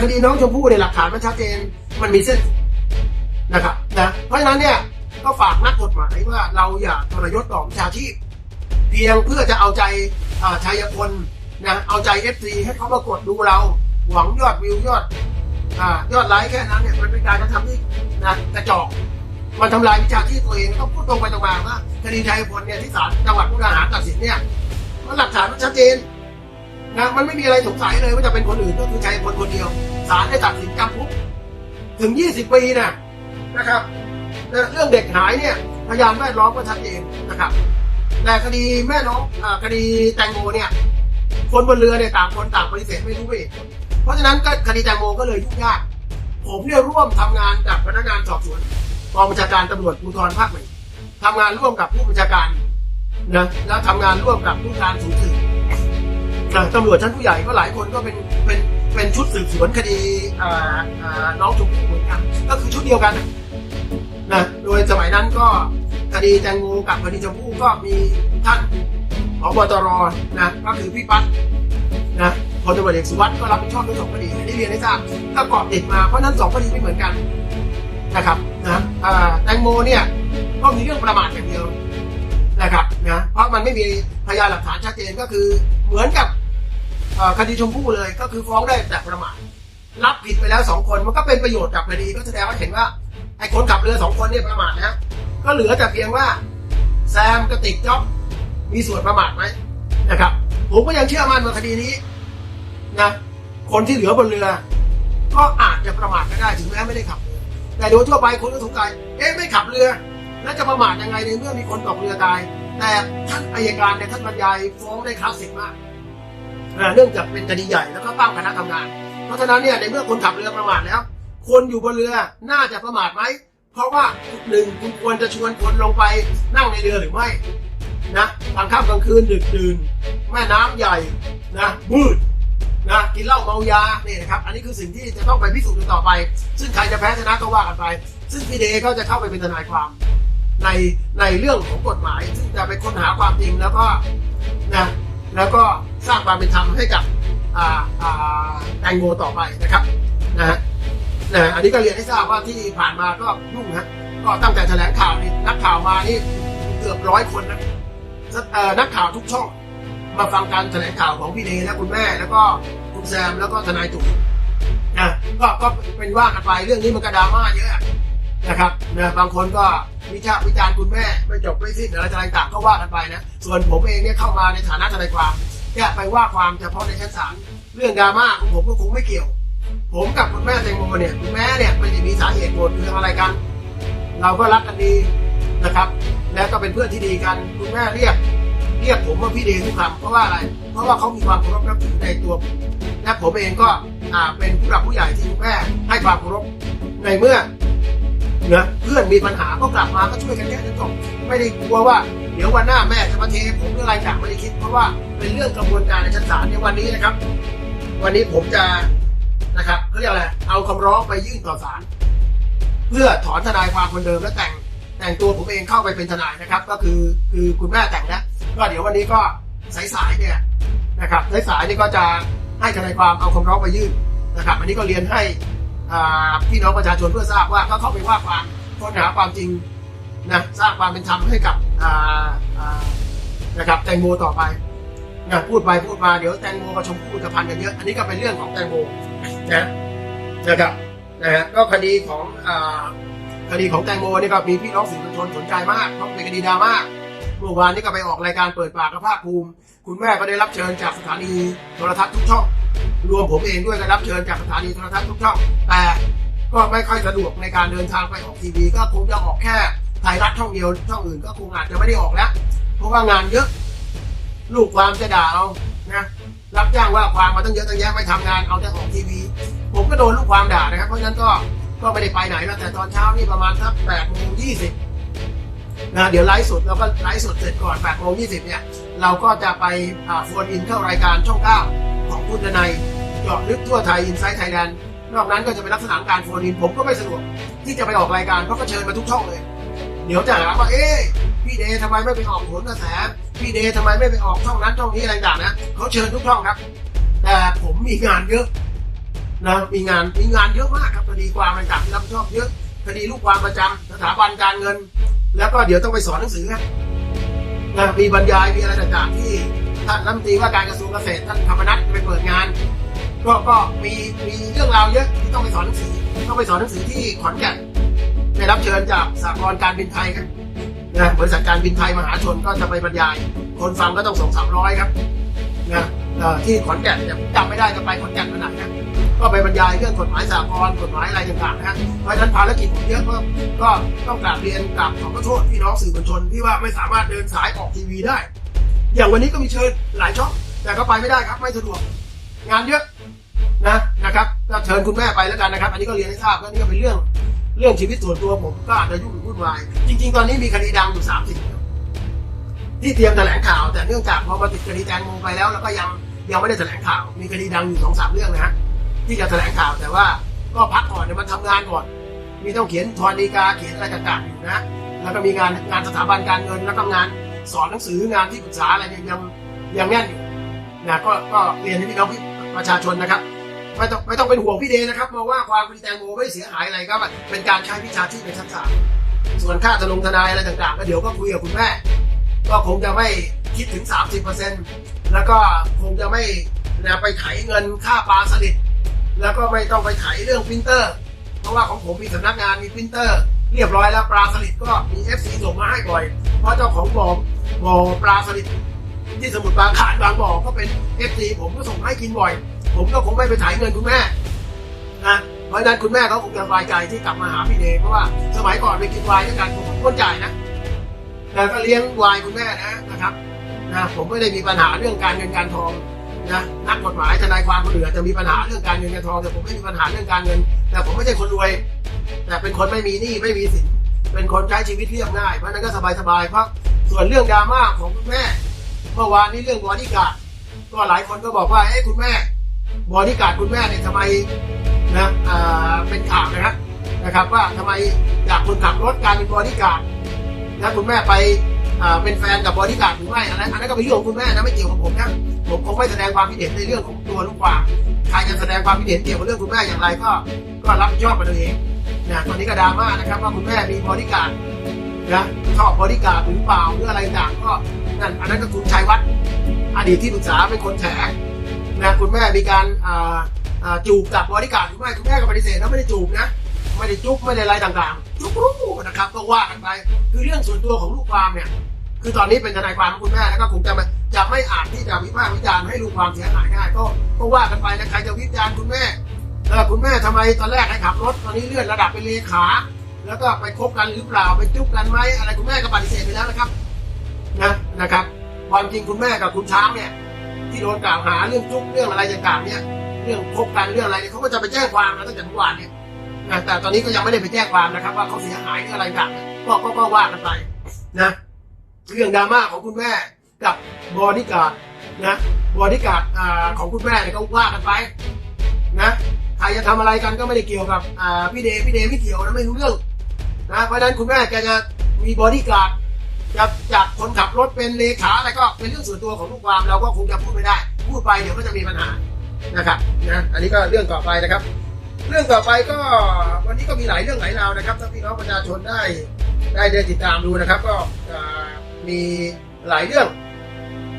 คดีน้องชมพู่เนี่ยหลักฐานมันชัดเจน มันมีเส้นนะครับนะเพราะฉะนั้นเนี่ยก็ฝากนักกฎหมายว่าเราอย่าทรยศต่อวิชาชีพ เพียงเพื่อจะเอาใจอ่าชัยพลนะเอาใจเอฟซีให้เขามากดดูเรา หวังยอดวิวยอดอยอดไลค์แค่นั้นเนี่ยมันเป็นการกระทำที่นะกระจอกมันทำลายวิชาชีพตัวเองต้องพูดตรงไปตรงมาว่าคดีชัยพลเนี่ยที่ศาลจังหวัดมุกดาหารตัดสินเนี่ยมันหลักฐานมันชัดเจน นะมันไม่มีอะไรสงสัยเลยว่าจะเป็นคนอื่นก็คือชัยพลคนเดียวศาลได้ตัดสินจำคุกถึง 20 ปีนะนะครับแต่เรื่องเด็กหายเนี่ยพยานแวดล้อมก็ชัดเจนนะครับแต่คดีแม่น้องอาคดีแตงโมเนี่ย คนบนเรือเนี่ยต่างคนต่างปฏิเสธไม่รู้เหตุเพราะฉะนั้นก็คดีแตงโมก็เลยยุ่งยาก ผมเนี่ยร่วมทำงานกับพนักงานสอบสวนกองบัญชาการตำรวจภูธรภาคหนึ่งทำงานร่วมกับผู้บัญชาการนะแล้วทำงานร่วมกับผู้การสูงสุด ตำรวจชั้นผู้ใหญ่ก็หลายคนก็เป็นเป็นเป็นชุดสืบสวนคดีอ่าอ่าน้องชมพู่เหมือนกันก็คือชุดเดียวกันนะโดยสมัยนั้นก็คดีแตงโมกับคดีชมพู่ก็มีท่านผบตรนะก็คือพี่ปั๊ดนะพลตำรวจเอกสุวัสด์ก็รับผิดชอบทั้งสองคดีอันนี้เรียนให้ทราบก็เกาะติดมาเพราะนั้นสองคดีไม่เหมือนกันนะครับนะแตงโมเนี่ยก็มีเรื่องประมาทอย่างเดียวนะครับนะเพราะมันไม่มีพยานหลักฐานชัดเจนก็คือเหมือนกับ คดีชมพู่เลยก็คือฟ้องได้แต่ประมาทรับผิดไปแล้วสองคนมันก็เป็นประโยชน์กับคดีก็แสดงว่าเห็นว่าไอ้คนขับเรือสองคนเนี่ยประมาทนะก็เหลือแต่เพียงว่าแซมกระติกจ๊อบมีส่วนประมาทไหมนะครับผมก็ยังเชื่อมั่นว่าคดีนี้นะคนที่เหลือบนเรือ ก็อาจจะประมาทก็ได้ถึงแม้ไม่ได้ขับ แต่โดยทั่วไปคนก็สงสัยเอ๊ะไม่ขับเรือ แล้วจะประมาทยังไงในเมื่อมีคนตกเรือตาย แต่ท่านอายการเนี่ยท่านบรรยายฟ้องได้คลาสสิกมาก เนื่องจากเป็นคดีใหญ่แล้วก็ตั้งคณะทำงาน เพราะฉะนั้นเนี่ยในเมื่อคนขับเรือประมาทแล้ว คนอยู่บนเรือน่าจะประมาทไหมเพราะว่าหนึ่งคุณควรจะชวนคนลงไปนั่งในเรือหรือไม่นะกลางค่ำกลางคืนดึกดื่นแม่น้ำใหญ่นะมืดนะกินเหล้าเมายาเนี่ยนะครับอันนี้คือสิ่งที่จะต้องไปพิสูจน์กันต่อไป ซึ่งใครจะแพ้ชนะก็ว่ากันไป ซึ่งพี่เดก็จะเข้าไปเป็นทนายความ ในในเรื่องของกฎหมาย ซึ่งจะไปค้นหาความจริงแล้วก็นะ แล้วก็สร้างความเป็นธรรมให้กับอ่าอ่าแตงโมต่อไปนะครับนะฮะนะอันนี้ก็เรียนให้ทราบว่าที่ผ่านมาก็ยุ่งฮะก็ตั้งแต่แถลงข่าวนี่นักข่าวมานี่เกือบร้อยคนนะนักข่าวทุกช่องมาฟังการแถลงข่าวของพี่เดและคุณแม่ แล้วก็คุณแซมแล้วก็ทนายตุ๋นะก็ก็เป็นว่ากันไปเรื่องนี้มันก็ดราม่าเยอะ นะครับนะบางคนก็วิจารวิจารณ์คุณแม่ไม่จบไม่สิ้นอะไรต่างๆก็ว่ากันไปนะ ส่วนผมเองเนี่ยเข้ามาในฐานะทนายความแค่ยไปว่าความเฉพาะในชั้นศาลเรื่องดราม่าของผมก็คงไม่เกี่ยว ผมกับคุณแม่แตงโมเนี่ยคุณแม่เนี่ยไม่ได้มีสาเหตุโกรธเคืองอะไรกัน เราก็รักกันดีนะครับ แล้วก็เป็นเพื่อนที่ดีกันคุณแม่เรียก เรียกผมว่าพี่เดชทุกคำเพราะว่าอะไร เพราะว่าเขามีความเคารพนับถือในตัวและผมเองก็อ่าเป็นผู้หลักผู้ใหญ่ที่คุณแม่ให้ความเคารพในเมื่อ นะเพื่อนมีปัญหาก็กลับมาก็ช่วยกันแก้กันจบไม่ได้กลัวว่าเดี๋ยววันหน้าแม่จะมาเทผมหรืออะไรต่างไม่ได้คิดเพราะว่าเป็นเรื่องกระบวนการในชั้นศาลในวันนี้นะครับ วันนี้ผมจะนะครับเขาเรียกอะไรเอาคำร้องไปยื่นต่อศาลเพื่อถอนทนายความคนเดิมและแต่งแต่งตัวผมเองเข้าไปเป็นทนายนะครับ ก็คือคือคุณแม่แต่งแล้วก็เดี๋ยววันนี้ก็สายๆเนี่ยนะครับสายๆนี่ก็จะให้ทนายความเอาคำร้องไปยื่นนะครับ อันนี้ก็เรียนให้ พี่น้องประชาชนเพื่อทราบว่าก็เข้าไปว่าความค้นหาความจริงนะสร้างความเป็นธรรมให้กับอ่าอ่านะครับแตงโมต่อไปนะพูดไปพูดมาเดี๋ยวแตงโมกับชมพู่จะพันกันเยอะอันนี้ก็เป็นเรื่องของแตงโมนะนะครับนะฮะก็คดีของอ่าคดีของแตงโมนี่ก็มีพี่น้องสื่อมวลชนสนใจมากเพราะเป็นคดีดราม่าเมื่อวานนี้ก็ไปออกรายการเปิดปากกับภาคภูมิ คุณแม่ก็ได้รับเชิญจากสถานีโทรทัศน์ทุกช่อง รวมผมเองด้วยก็รับเชิญจากสถานีโทรทัศน์ทุกช่อง แต่ก็ไม่ค่อยสะดวกในการเดินทางไปออกทีวี ก็คงจะออกแค่ไทยรัฐช่องเดียวช่องอื่นก็คงอาจจะไม่ได้ออกแล้ว เพราะว่างานเยอะ ลูกความจะด่าเอานะรับจ้างว่าความมาตั้งเยอะตั้งแยะไม่ทำงานเอาแต่ออกทีวี ผมก็โดนลูกความด่านะครับ เพราะฉะนั้นก็ก็ไม่ได้ไปไหนแล้วแต่ตอนเช้านี่ประมาณสักแปดโมงยี่สิบนะเดี๋ยวไลฟ์สดเราก็ไลฟ์สดเสร็จก่อนแปดโมงยี่สิบเนี่ย เราก็จะไปโฟนอินเข้ารายการช่องเก้า ของคุณนายเจาะลึกทั่วไทยอินไซต์ไทยแลนด์นอกนั้นก็จะเป็นลักษณะของการโฟนอินผมก็ไม่สะดวก ที่จะไปออกรายการเพราะก็เชิญมาทุกช่องเลย เดี๋ยวจะหาว่าเอ๊ะพี่เดย์ทำไมไม่ไปออกผลกระแสพี่เดย์ทำไมไม่ไปออกช่องนั้นช่องนี้อะไรต่างนะเขาเชิญทุกช่องครับ แต่ผมมีงานเยอะนะมีงานมีงานเยอะมากครับคดีความต่างๆที่รับผิดชอบเยอะคดีลูกความประจำสถาบันการเงิน แล้วก็เดี๋ยวต้องไปสอนหนังสือนะนะมีบรรยายมีอะไรต่างๆที่ ท่านรัฐมนตรีว่าการกระทรวงเกษตรท่านธรรมนัฐไปเปิดงาน ก็ก็มีมีเรื่องราวเยอะที่ต้องไปสอนหนังสือต้องไปสอนหนังสือที่ขอนแก่นได้รับเชิญจากสากลการบินไทยครับนะบริษัทการบินไทยมหาชนก็จะไปบรรยาย คนฟังก็ต้องสองสามร้อยครับนะที่ขอนแก่นเนี่ยจำไม่ได้จะไปขอนแก่นขนาดนะก็ไปบรรยายเรื่องกฎหมายสากลกฎหมายอะไรต่างๆนะเพราะฉะนั้นภารกิจผมเยอะก็ก็ต้องกราบเรียนกราบขอโทษพี่น้องสื่อมวลชนที่ว่าไม่สามารถเดินสายออกทีวีได้ อย่างวันนี้ก็มีเชิญหลายช่องแต่ก็ไปไม่ได้ครับไม่สะดวก งานเยอะนะนะครับก็เชิญคุณแม่ไปแล้วกันนะครับ อันนี้ก็เรียนให้ทราบว่านี่ก็เป็นเรื่องเรื่องชีวิตส่วนตัวผมก็อาจจะยุ่งวุ่นวายจริง ๆ ตอนนี้มีคดีดังอยู่สามสิบที่เตรียมแถลงข่าว แต่เนื่องจากพอมาติดคดีแตงโมไปแล้วแล้วก็ยังยังไม่ได้แถลงข่าว มีคดีดังอยู่สองสามเรื่องนะฮะที่จะแถลงข่าวแต่ว่าก็พักก่อนเดี๋ยวมันทำงานก่อน มีต้องเขียนทอนดีกาเขียนอะไรต่างๆอยู่นะแล้วก็มีงานงานสถาบันการเงินแล้วก็งาน สอนหนังสืองานที่ปรึกษาอะไรเนี่ยยังยังแน่นอยู่นะก็ก็เรียนให้พี่น้องพี่ประชาชนนะครับไม่ต้องไม่ต้องเป็นห่วงพี่เดนะครับมองว่าความคดีแตงโมไม่เสียหายอะไรก็เป็นการใช้วิชาชีพในชั้นศาลส่วนค่าจะลงทนายอะไรต่างๆก็เดี๋ยวก็คุยกับคุณแม่ก็คงจะไม่คิดถึง 30%แล้วก็คงจะไม่นะไปไถเงินค่าปลาสลิดแล้วก็ไม่ต้องไปไถเรื่องปรินเตอร์ เพราะว่าของผมมีสำนักงานมีปรินเตอร์ เรียบร้อยแล้วปลาสลิดก็มี FC ส่งมาให้บ่อย เพราะเจ้าของบ่อ บ่อปลาสลิดที่สมุทรปราการบางบ่อก็เป็น FC ผมก็ส่งให้กินบ่อย ผมก็คงไม่ไปถ่ายเงินคุณแม่นะเพราะนั้นคุณแม่เขาคงจะสบายใจที่กลับมาหาพี่เดเพราะว่าสมัยก่อนไปกินวน์ด้วยกันผมก็จ่ายนะแต่ก็เลี้ยงวน์คุณแม่นะนะครับนะผมไม่ได้มีปัญหาเรื่องการเงินการทองนะนักกฎหมายทนายความคนอื่นอจะมีปัญหาเรื่องการเงินการทองแต่ผมไม่มีปัญหาเรื่องการเงิน แต่ผมไม่ใช่คนรวย แต่เป็นคนไม่มีหนี้ไม่มีสินเป็นคนใช้ชีวิตเรียบง่ายเพราะฉะนั้นก็สบายๆเพราะ ส่วนเรื่องดราม่าของคุณแม่ เมื่อวานนี้เรื่องบอดี้การ์ดก็หลายคนก็บอกว่าเอ้คุณแม่บอดี้การ์ดคุณแม่เนี่ยทำไมนะอ่าเป็นข่าวนะครับนะครับว่าทำไมจากคนขับรถกลายเป็นบอดี้การ์ดนะคุณแม่ไปอ่าเป็นแฟนกับบอดี้การ์ดหรือไม่อันนั้นอันนั้นก็เป็นเรื่องของคุณแม่นะไม่เกี่ยวกับผมนะผมคงไม่แสดงความคิดเห็นในเรื่องของตัวลูกความใครจะแสดงความคิดเห็นเกี่ยวกับเรื่องคุณแม่อย่างไรก็ก็รับผิดชอบมาตัวเองนะตอนนี้ก็ดราม่านะครับว่าคุณแม่มีบอดี้การ์ด นะชอบบอดี้การหรือเปล่าหรืออะไรต่างก็นั่นอันนั้นก็คุณชัยวัฒน์อดีตที่ปรึกษาเป็นคนแฉนะคุณแม่มีการจูบกับบริการดหรือไม่คุณแม่ก็ปฏิเสธนะไม่ได้จูบนะไม่ได้จุ๊บไม่ได้อะไรต่างๆจุ๊บรู้นะครับก็ว่ากันไปคือเรื่องส่วนตัวของลูกความเนี่ย คือตอนนี้เป็นทนายความของคุณแม่แล้วก็คงจะไม่จะไม่อาจที่จะวิพากษ์วิจารณ์ให้ลูกความเสียหายได้ก็ก็ว่ากันไปนะใครจะวิจารณ์คุณแม่เออคุณแม่ทำไมตอนแรกให้ขับรถตอนนี้เลื่อนระดับเป็นเลขา แล้วก็ไปคบกันหรือเปล่าไปจุ๊บกันไหมอะไรคุณแม่ก็ปฏิเสธไปแล้วนะครับนะนะครับ ความจริงคุณแม่กับคุณช้างเนี่ย ที่โดนกล่าวหาเรื่องจุ๊บเรื่องอะไรต่างๆเนี่ยเรื่องคบกันเรื่องอะไรเนี่ยเขาก็จะไปแจ้งความนะตั้งแต่เมื่อวานเนี่ยนะแต่ตอนนี้ก็ยังไม่ได้ไปแจ้งความนะครับ ว่าเขาเสียหายเรื่องอะไรต่างก็ก็ก็ว่ากันไปนะเรื่องดราม่าของคุณแม่กับบอดี้การ์ดนะบอดี้การ์ดของคุณแม่เนี่ยก็ว่ากันไปนะใครจะทำอะไรกันก็ไม่ได้เกี่ยวกับพี่เดพี่เดไม่เกี่ยวนะไม่รู้เรื่อง นะเพราะฉะนั้นคุณแม่แกจะมีบอดี้การ์ดจะจากคนขับรถเป็นเลขาอะไรก็เป็นเรื่องส่วนตัวของลูกความเราก็คงจะพูดไม่ได้ พูดไปเดี๋ยวก็จะมีปัญหานะครับนะอันนี้ก็เรื่องต่อไปนะครับ เรื่องต่อไปก็วันนี้ก็มีหลายเรื่องหลายราวนะครับถ้าพี่น้องประชาชนได้ได้เดินติดตามดูนะครับ ก็มีหลายเรื่อง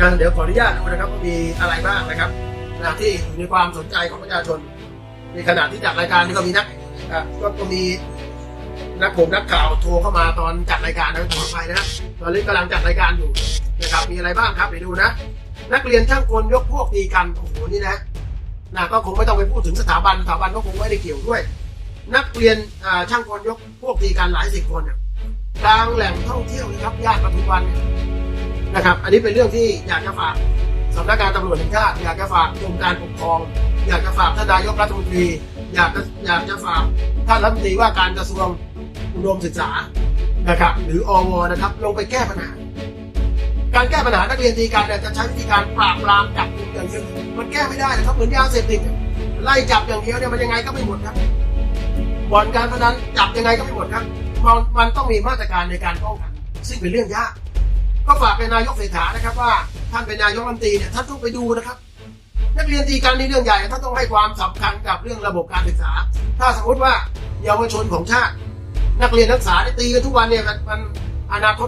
นะเดี๋ยวขออนุญาตดูนะครับว่ามีอะไรบ้างนะครับนะที่อยู่ในความสนใจของประชาชนในขณะที่จัดรายการนี่ก็มีนักอะก็มี นักผมนักข่าวโทรเข้ามาตอนจัดรายการนะขออภัยนะตอนนี้กำลังจัดรายการอยู่นะครับมีอะไรบ้างครับเดี๋ยวดูนะ นักเรียนช่างกลยกพวกตีกันโอ้โหนี่นะนะก็คงไม่ต้องไปพูดถึงสถาบันสถาบันก็คงไม่ได้เกี่ยวด้วย นักเรียนช่างกลยกพวกตีกันหลายสิบคนกลางแหล่งท่องเที่ยวนะครับย่านปทุมวันเนี่ยนะครับ อันนี้เป็นเรื่องที่อยากจะฝากสำนักงานตำรวจแห่งชาติอยากจะฝากกรมการปกครอง อยากจะฝากท่านนายกรัฐมนตรีอยากจะอยากจะฝากท่านรัฐมนตรีว่าการกระทรวง อุดมศึกษานะครับ หรืออวนะครับ ลงไปแก้ปัญหา การแก้ปัญหานักเรียนตีกันเนี่ยจะใช้วิธีการปราบปรามจับกลุ่มอย่างเดียวมันแก้ไม่ได้นะครับเหมือนยาเสพติดไล่จับอย่างเดียวเนี่ยมันยังไงก็ไม่หมดครับบ่อนการพนันจับยังไงก็ไม่หมดครับมันมันต้องมีมาตรการในการป้องกันซึ่งเป็นเรื่องยากก็ฝากเป็นนายกเศรษฐานะครับว่าท่านเป็นนายกรัฐมนตรีเนี่ยท่านต้องไปดูนะครับ นักเรียนตีกันในเรื่องใหญ่ท่านต้องให้ความสำคัญกับเรื่องระบบการศึกษา ถ้าสมมติว่าเยาวชนของชาติ นักเรียนนักศึกษาได้ตีกันทุกวันเนี่ยมันมันอนาคต